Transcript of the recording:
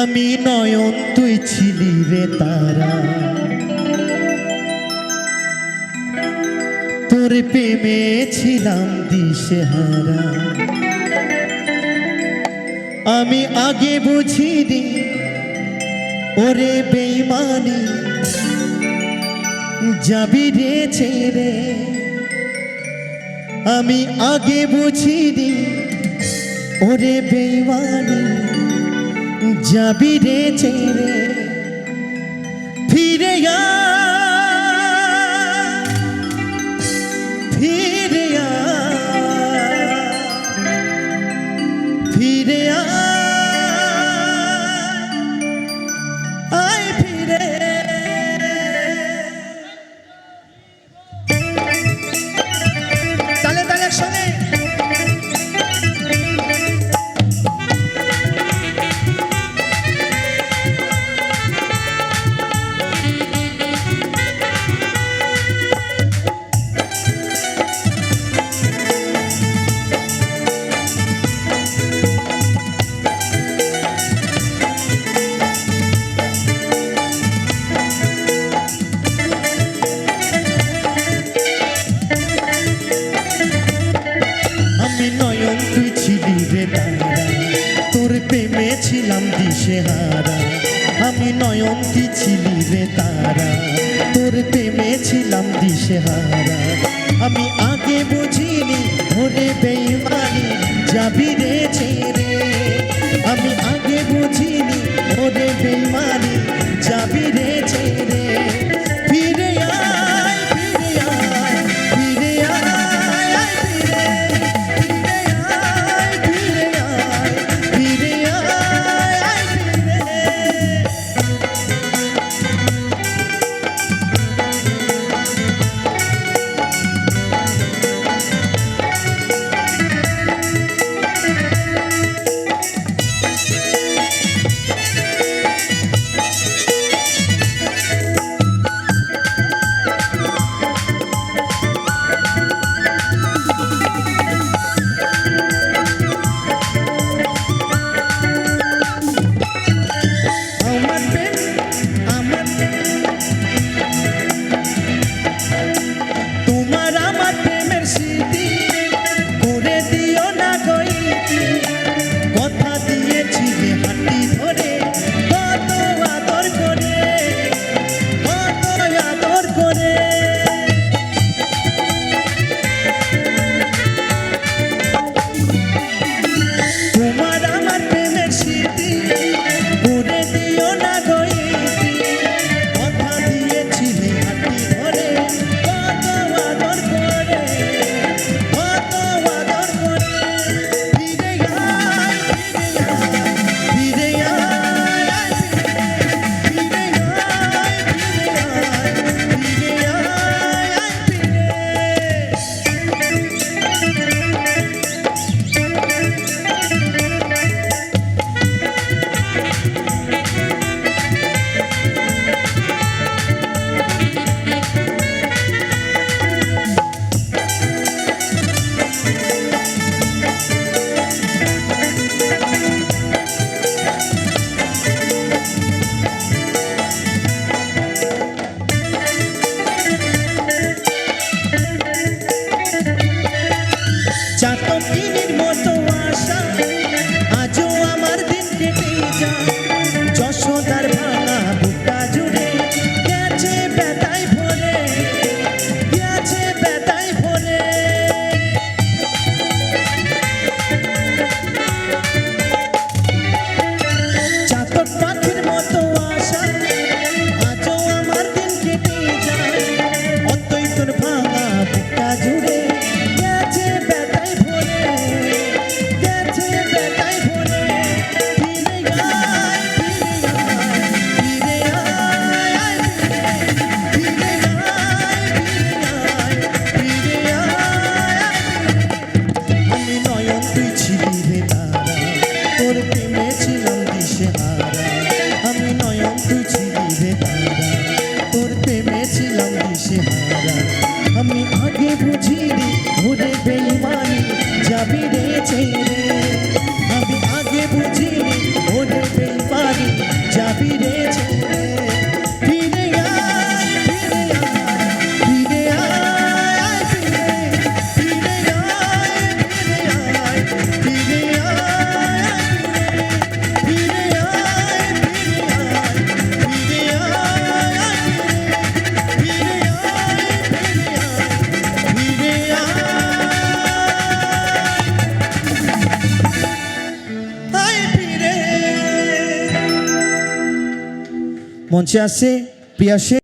আমি নয়ন, তুই ছিলি রে তারা। তোর প্রেমে ছিলাম দিশেহারা। আমি আগে বুঝিনি, ওরে বেইমানি, যাবি রে ছেড়ে। আমি আগে বুঝিনি, ওরে বেইমানি। যাবি রে ছেড়ে ফিরে ফিরে ফিরে চেহারা। আমি নয়ন কি রে তারা। তোর প্রেমে ছিলাম দিশেহারা। আমি আগে বুঝিনি, ভোরে বেইমানি যাবি রে ছেড়ে। আমি আগে বুঝিনি ভুলে বেইমানি যাবি রে মঞ্চে আসছে প্রিয়া